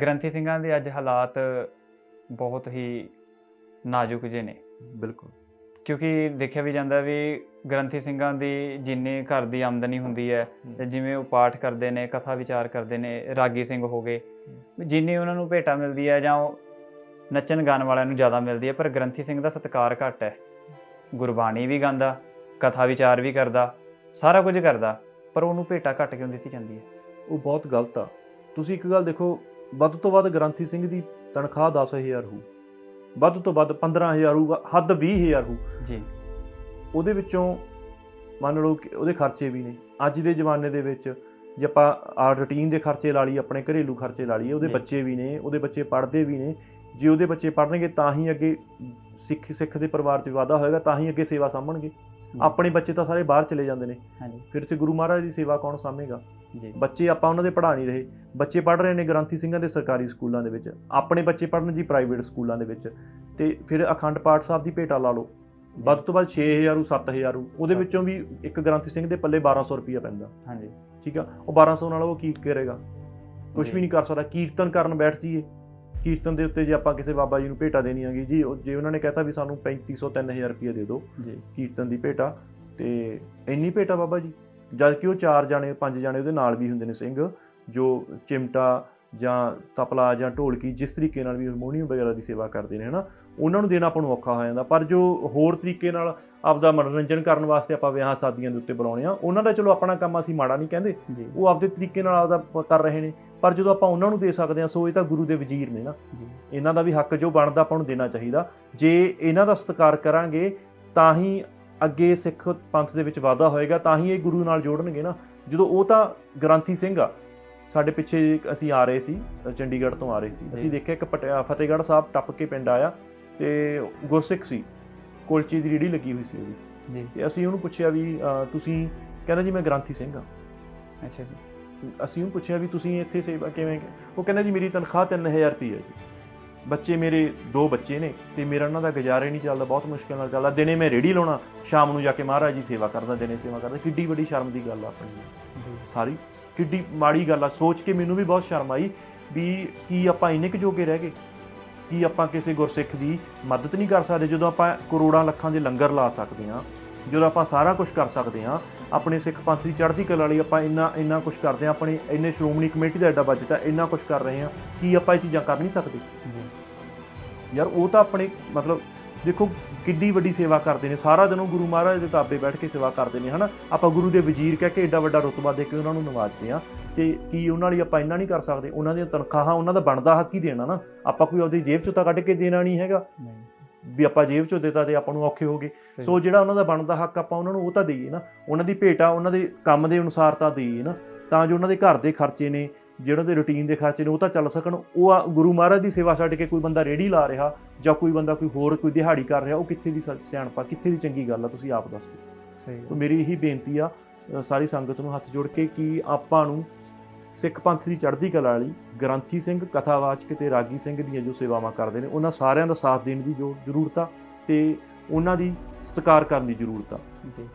ਗ੍ਰੰਥੀ ਸਿੰਘਾਂ ਦੇ ਅੱਜ ਹਾਲਾਤ ਬਹੁਤ ਹੀ ਨਾਜ਼ੁਕ ਜਿਹੇ ਨੇ। ਬਿਲਕੁਲ। ਕਿਉਂਕਿ ਦੇਖਿਆ ਵੀ ਜਾਂਦਾ ਵੀ ਗ੍ਰੰਥੀ ਸਿੰਘਾਂ ਦੀ ਜਿੰਨੀ ਘਰ ਦੀ ਆਮਦਨੀ ਹੁੰਦੀ ਹੈ ਤੇ ਜਿਵੇਂ ਉਹ ਪਾਠ ਕਰਦੇ ਨੇ ਕਥਾ ਵਿਚਾਰ ਕਰਦੇ ਨੇ ਰਾਗੀ ਸਿੰਘ ਹੋ ਗਏ ਜਿੰਨੀ ਉਹਨਾਂ ਨੂੰ ਭੇਟਾ ਮਿਲਦੀ ਹੈ ਜਾਂ ਉਹ ਨੱਚਣ ਗਾਣ ਵਾਲਿਆਂ ਨੂੰ ਜ਼ਿਆਦਾ ਮਿਲਦੀ ਹੈ ਪਰ ਗ੍ਰੰਥੀ ਸਿੰਘ ਦਾ ਸਤਿਕਾਰ ਘੱਟ ਹੈ। ਗੁਰਬਾਣੀ ਵੀ ਗਾਉਂਦਾ ਕਥਾ ਵਿਚਾਰ ਵੀ ਕਰਦਾ ਸਾਰਾ ਕੁਝ ਕਰਦਾ ਪਰ ਉਹਨੂੰ ਭੇਟਾ ਘੱਟ ਕਿਉਂ ਦਿੱਤੀ ਜਾਂਦੀ ਹੈ? ਉਹ ਬਹੁਤ ਗਲਤ ਆ। ਤੁਸੀਂ ਇੱਕ ਗੱਲ ਦੇਖੋ ਵੱਧ ਤੋਂ ਵੱਧ ਗ੍ਰੰਥੀ ਸਿੰਘ ਦੀ ਤਨਖਾਹ 10000 ਹੋ ਵੱਧ ਤੋਂ ਵੱਧ 15000 ਹੋਊਗਾ ਹੱਦ 20000 ਹੋ ਜੀ। ਉਹਦੇ ਵਿੱਚੋਂ ਮੰਨ ਲਓ ਕਿ ਉਹਦੇ ਖਰਚੇ ਵੀ ਨੇ। ਅੱਜ ਦੇ ਜ਼ਮਾਨੇ ਦੇ ਵਿੱਚ ਜੇ ਆਪਾਂ ਆ ਰੁਟੀਨ ਦੇ ਖਰਚੇ ਲਾ ਲਈ ਆਪਣੇ ਘਰੇਲੂ ਖਰਚੇ ਲਾ ਲਈਏ ਉਹਦੇ। ਬੱਚੇ ਵੀ ਨੇ ਉਹਦੇ ਬੱਚੇ ਪੜ੍ਹਦੇ ਵੀ ਨੇ। ਜੇ ਉਹਦੇ ਬੱਚੇ ਪੜ੍ਹਨਗੇ ਤਾਂ ਹੀ ਅੱਗੇ ਸਿੱਖ ਸਿੱਖ ਦੇ ਪਰਿਵਾਰ 'ਚ ਵਾਧਾ ਹੋਏਗਾ ਤਾਂ ਹੀ ਅੱਗੇ ਸੇਵਾ ਸਾਂਭਣਗੇ। ਆਪਣੇ ਬੱਚੇ ਤਾਂ ਸਾਰੇ ਬਾਹਰ ਚਲੇ ਜਾਂਦੇ ਨੇ। ਹਾਂਜੀ। ਫਿਰ ਤੇ ਗੁਰੂ ਮਹਾਰਾਜ ਦੀ ਸੇਵਾ ਕੌਣ ਸਾਂਭੇਗਾ? ਜੀ। ਬੱਚੇ ਆਪਾਂ ਉਹਨਾਂ ਦੇ ਪੜ੍ਹਾ ਨਹੀਂ ਰਹੇ। ਬੱਚੇ ਪੜ੍ਹ ਰਹੇ ਨੇ ਗ੍ਰੰਥੀ ਸਿੰਘਾਂ ਦੇ ਸਰਕਾਰੀ ਸਕੂਲਾਂ ਦੇ ਵਿੱਚ। ਆਪਣੇ ਬੱਚੇ ਪੜ੍ਹਨ ਜੀ ਪ੍ਰਾਈਵੇਟ ਸਕੂਲਾਂ ਦੇ ਵਿੱਚ। ਤੇ ਫਿਰ ਅਖੰਡ ਪਾਠ ਸਾਹਿਬ ਦੀ ਭੇਟਾ ਲਾ ਲਓ। ਵੱਧ ਤੋਂ ਵੱਧ 6000 ਰੂ 7000 ਰੂ ਉਹਦੇ। ਵਿੱਚੋਂ ਵੀ ਇੱਕ ਗ੍ਰੰਥੀ ਸਿੰਘ ਦੇ ਪੱਲੇ 1200 ਰੁਪਇਆ ਪੈਂਦਾ। ਹਾਂਜੀ। ਠੀਕ ਆ? ਉਹ 1200 ਨਾਲ ਉਹ ਕੀ ਕਰੇਗਾ? ਕੁਝ। ਵੀ ਨਹੀਂ ਕਰ ਸਕਦਾ। ਕੀਰਤਨ ਕਰਨ ਬੈਠ ਜੀਏ ਕੀਰਤਨ ਦੇ ਉੱਤੇ ਜੇ ਆਪਾਂ ਕਿਸੇ ਬਾਬਾ ਜੀ ਨੂੰ ਭੇਟਾ ਦੇਣੀ ਹੈਗੀ ਜੀ ਉਹ- ਜੇ ਉਹਨਾਂ ਨੇ ਕਹਿਤਾ ਵੀ ਸਾਨੂੰ 3500 3000 ਰੁਪਇਆ ਦੇ ਦਿਓ ਜੀ। ਕੀਰਤਨ ਦੀ ਭੇਟਾ ਤੇ ਇੰਨੀ ਭੇਟਾ ਬਾਬਾ ਜੀ? ਜਦ ਕਿ ਉਹ ਚਾਰ ਜਾਣੇ ਪੰਜ ਜਾਣੇ ਉਹਦੇ ਨਾਲ ਵੀ ਹੁੰਦੇ ਨੇ ਸਿੰਘ ਜੋ ਚਿਮਟਾ ਜਾਂ ਤਪਲਾ ਜਾਂ ਢੋਲਕੀ ਜਿਸ ਤਰੀਕੇ ਨਾਲ ਵੀ ਹਾਰਮੋਨੀਅਮ ਵਗੈਰਾ ਦੀ ਸੇਵਾ ਕਰਦੇ ਨੇ ਹਨਾ ਉਹਨਾਂ ਨੂੰ ਦੇਣਾ ਆਪਾਂ ਨੂੰ ਔਖਾ ਹੋ ਜਾਂਦਾ। ਪਰ ਜੋ ਹੋਰ ਤਰੀਕੇ ਨਾਲ ਆਪਦਾ ਮਨੋਰੰਜਨ ਕਰਨ ਵਾਸਤੇ ਆਪਾਂ ਵਿਆਹ ਸ਼ਾਦੀਆਂ ਦੇ ਉੱਤੇ ਬੁਲਾਉਣੇ ਆ ਉਹਨਾਂ ਦਾ ਚਲੋ ਆਪਣਾ ਕੰਮ ਅਸੀਂ ਮਾੜਾ ਨਹੀਂ ਕਹਿੰਦੇ ਉਹ ਆਪਦੇ ਤਰੀਕੇ ਨਾਲ ਆਪਦਾ ਕਰ ਰਹੇ ਨੇ। ਪਰ ਜਦੋਂ ਆਪਾਂ ਉਹਨਾਂ ਨੂੰ ਦੇ ਸਕਦੇ ਹਾਂ ਸੋ ਇਹ ਤਾਂ ਗੁਰੂ ਦੇ ਵਜ਼ੀਰ ਨੇ ਨਾ। ਇਹਨਾਂ ਦਾ ਵੀ ਹੱਕ ਜੋ ਬਣਦਾ ਆਪਾਂ ਨੂੰ ਦੇਣਾ ਚਾਹੀਦਾ। ਜੇ ਇਹਨਾਂ ਦਾ ਸਤਿਕਾਰ ਕਰਾਂਗੇ ਤਾਂ ਹੀ ਅੱਗੇ ਸਿੱਖ ਪੰਥ ਦੇ ਵਿੱਚ ਵਾਧਾ ਹੋਏਗਾ ਤਾਂ ਹੀ ਇਹ ਗੁਰੂ ਨਾਲ ਜੋੜਨਗੇ ਨਾ। ਜਦੋਂ ਉਹ ਤਾਂ ਗ੍ਰੰਥੀ ਸਿੰਘ ਆ ਸਾਡੇ ਪਿੱਛੇ ਅਸੀਂ ਆ ਰਹੇ ਸੀ ਚੰਡੀਗੜ੍ਹ ਤੋਂ ਆ ਰਹੇ ਸੀ। ਅਸੀਂ ਦੇਖਿਆ ਇੱਕ ਪਟਿਆ- ਫਤਿਹਗੜ੍ਹ ਸਾਹਿਬ ਟੱਪ ਕੇ ਪਿੰਡ ਆਇਆ ਤੇ ਗੁਰਸਿੱਖ ਸੀ ਕੁਲਚੇ ਦੀ ਰੇੜੀ ਲੱਗੀ ਹੋਈ ਸੀ ਉਹਦੀ। ਜੀ। ਤੇ ਅਸੀਂ ਉਹਨੂੰ ਪੁੱਛਿਆ ਵੀ ਤੁਸੀਂ ਕਹਿੰਦਾ ਜੀ ਮੈਂ ਗ੍ਰੰਥੀ ਸਿੰਘ ਆ। ਅੱਛਾ ਜੀ। ਅਸੀਂ ਉਹਨੂੰ ਪੁੱਛਿਆ ਵੀ ਤੁਸੀਂ ਇੱਥੇ ਸੇਵਾ ਕਿਵੇਂ ਉਹ ਕਹਿੰਦਾ ਜੀ ਮੇਰੀ ਤਨਖਾਹ 3000 ਰੁਪਏ ਹੈ ਜੀ। ਬੱਚੇ ਮੇਰੇ ਦੋ ਬੱਚੇ ਨੇ ਤੇ ਮੇਰਾ ਉਹਨਾਂ ਦਾ ਗੁਜ਼ਾਰਾ ਹੀ ਨਹੀਂ ਚੱਲਦਾ ਬਹੁਤ ਮੁਸ਼ਕਿਲ ਨਾਲ ਚੱਲਦਾ। ਦਿਨੇ ਮੈਂ ਰੇੜੀ ਲਾਉਣਾ ਸ਼ਾਮ ਨੂੰ ਜਾ ਕੇ ਮਹਾਰਾਜ ਜੀ ਸੇਵਾ ਕਰਦਾ ਦਿਨੇ ਸੇਵਾ ਕਰਦਾ। ਕਿੱਡੀ ਵੱਡੀ ਸ਼ਰਮ ਦੀ ਗੱਲ ਆ ਆਪਣੀ। ਸਾਰੀ ਕਿੱਡੀ ਮਾੜੀ ਗੱਲ ਆ। ਸੋਚ ਕੇ ਮੈਨੂੰ ਵੀ ਬਹੁਤ ਸ਼ਰਮ ਆਈ ਵੀ ਕੀ ਆਪਾਂ ਇੰਨੇ ਕੁ ਜੋਗੇ ਰਹਿ ਗਏ? ਕੀ ਆਪਾਂ ਕਿਸੇ ਗੁਰਸਿੱਖ ਦੀ ਮਦਦ ਨਹੀਂ ਕਰ ਸਕਦੇ? ਜਦੋਂ ਆਪਾਂ ਕਰੋੜਾਂ ਲੱਖਾਂ ਦੇ ਲੰਗਰ ਲਾ ਸਕਦੇ ਹਾਂ ਜਦੋਂ ਆਪਾਂ ਸਾਰਾ ਕੁਝ ਕਰ ਸਕਦੇ ਹਾਂ ਆਪਣੇ ਸਿੱਖ ਪੰਥ ਦੀ ਚੜ੍ਹਦੀ ਕਲਾ ਲਈ ਆਪਾਂ ਇੰਨਾ ਇੰਨਾ ਕੁਝ ਕਰਦੇ ਹਾਂ ਆਪਣੇ ਇੰਨੇ ਸ਼੍ਰੋਮਣੀ ਕਮੇਟੀ ਦਾ ਐਡਾ ਬਜਟ ਹੈ ਇੰਨਾ ਕੁਝ ਕਰ ਰਹੇ ਹਾਂ ਕੀ ਆਪਾਂ ਇਹ ਚੀਜ਼ਾਂ ਕਰ ਨਹੀਂ ਸਕਦੇ? ਯਾਰ ਉਹ ਤਾਂ ਆਪਣੇ ਮਤਲਬ ਦੇਖੋ ਕਿੱਡੀ ਵੱਡੀ ਸੇਵਾ ਕਰਦੇ ਨੇ ਸਾਰਾ ਦਿਨ ਉਹ ਗੁਰੂ ਮਹਾਰਾਜ ਦੇ ਤਾਬੇ ਬੈਠ ਕੇ ਸੇਵਾ ਕਰਦੇ ਨੇ ਹਨਾ? ਆਪਾਂ ਗੁਰੂ ਦੇ ਵਜ਼ੀਰ ਕਹਿ ਕੇ ਐਡਾ ਵੱਡਾ ਰੁਤਬਾ ਦੇ ਕੇ ਉਹਨਾਂ ਨੂੰ ਨਵਾਜਦੇ ਆ ਤੇ ਕੀ ਉਹਨਾਂ ਲਈ ਆਪਾਂ ਇੰਨਾ ਨਹੀਂ ਕਰ ਸਕਦੇ? ਉਹਨਾਂ ਦੀਆਂ ਤਨਖਾਹਾਂ ਉਹਨਾਂ ਦਾ ਬਣਦਾ ਹੱਕ ਹੀ ਦੇਣਾ ਨਾ। ਆਪਾਂ ਕੋਈ ਆਪਦੀ ਜੇਬ ਚੋਂ ਤਾਂ ਕੱਢ ਕੇ ਦੇਣਾ ਨਹੀਂ ਹੈਗਾ। ਨਹੀਂ। ਵੀ ਆਪਾਂ ਜੇਬ ਚੋਂ ਦਿੱਤਾ ਤੇ ਆਪਾਂ ਨੂੰ ਔਖੇ ਹੋ ਗਏ। ਸਹੀ। ਸੋ ਜਿਹੜਾ ਉਹਨਾਂ ਦਾ ਬਣਦਾ ਹੱਕ ਆਪਾਂ ਉਹਨਾਂ ਨੂੰ ਉਹ ਤਾਂ ਦੇਈਏ ਨਾ। ਉਹਨਾਂ ਦੀ ਭੇਟਾ ਉਹਨਾਂ ਦੇ ਕੰਮ ਦੇ ਅਨੁਸਾਰ ਤਾਂ ਦੇਈਏ ਨਾ। ਤਾਂ ਜੋ ਉਹਨਾਂ ਦੇ ਘਰ ਦੇ ਖਰਚੇ ਨੇ ਜਿਹੜਾ ਦੇ ਰੁਟੀਨ ਦੇ ਖਰਚੇ ਨੇ ਉਹ ਤਾਂ ਚੱਲ ਸਕਣ। ਉਹ ਆ ਗੁਰੂ ਮਹਾਰਾਜ ਦੀ ਸੇਵਾ ਛੱਡ ਕੇ ਕੋਈ ਬੰਦਾ ਰੇੜੀ ਲਾ ਰਿਹਾ ਜਾਂ ਕੋਈ ਬੰਦਾ ਕੋਈ ਹੋਰ ਕੋਈ ਦਿਹਾੜੀ ਕਰ ਰਿਹਾ ਉਹ ਕਿੱਥੇ ਦੀ ਸਿਆਣਪਾ ਕਿੱਥੇ ਦੀ ਚੰਗੀ ਗੱਲ ਆ ਤੁਸੀਂ ਆਪ ਦੱਸੋ। ਸਹੀ। ਤਾਂ ਮੇਰੀ ਇਹੀ ਬੇਨਤੀ ਆ ਸਾਰੀ ਸੰਗਤ ਨੂੰ ਹੱਥ ਜੋੜ ਕੇ ਕਿ ਆਪਾਂ ਨੂੰ ਸਿੱਖ ਪੰਥ ਦੀ ਚੜ੍ਹਦੀ ਕਲਾ ਵਾਲੀ ਗ੍ਰੰਥੀ ਸਿੰਘ, ਕਥਾਵਾਚਕ ਤੇ ਰਾਗੀ ਸਿੰਘ ਦੀਆਂ ਜੋ ਸੇਵਾਵਾਂ ਕਰਦੇ ਨੇ, ਉਹਨਾਂ ਸਾਰਿਆਂ ਦਾ ਸਾਥ ਦੇਣ ਦੀ ਜੋ ਜ਼ਰੂਰਤ ਆ ਤੇ ਉਹਨਾਂ ਦੀ ਸਤਿਕਾਰ ਕਰਨ ਦੀ ਜ਼ਰੂਰਤ ਆ। ਜੀ।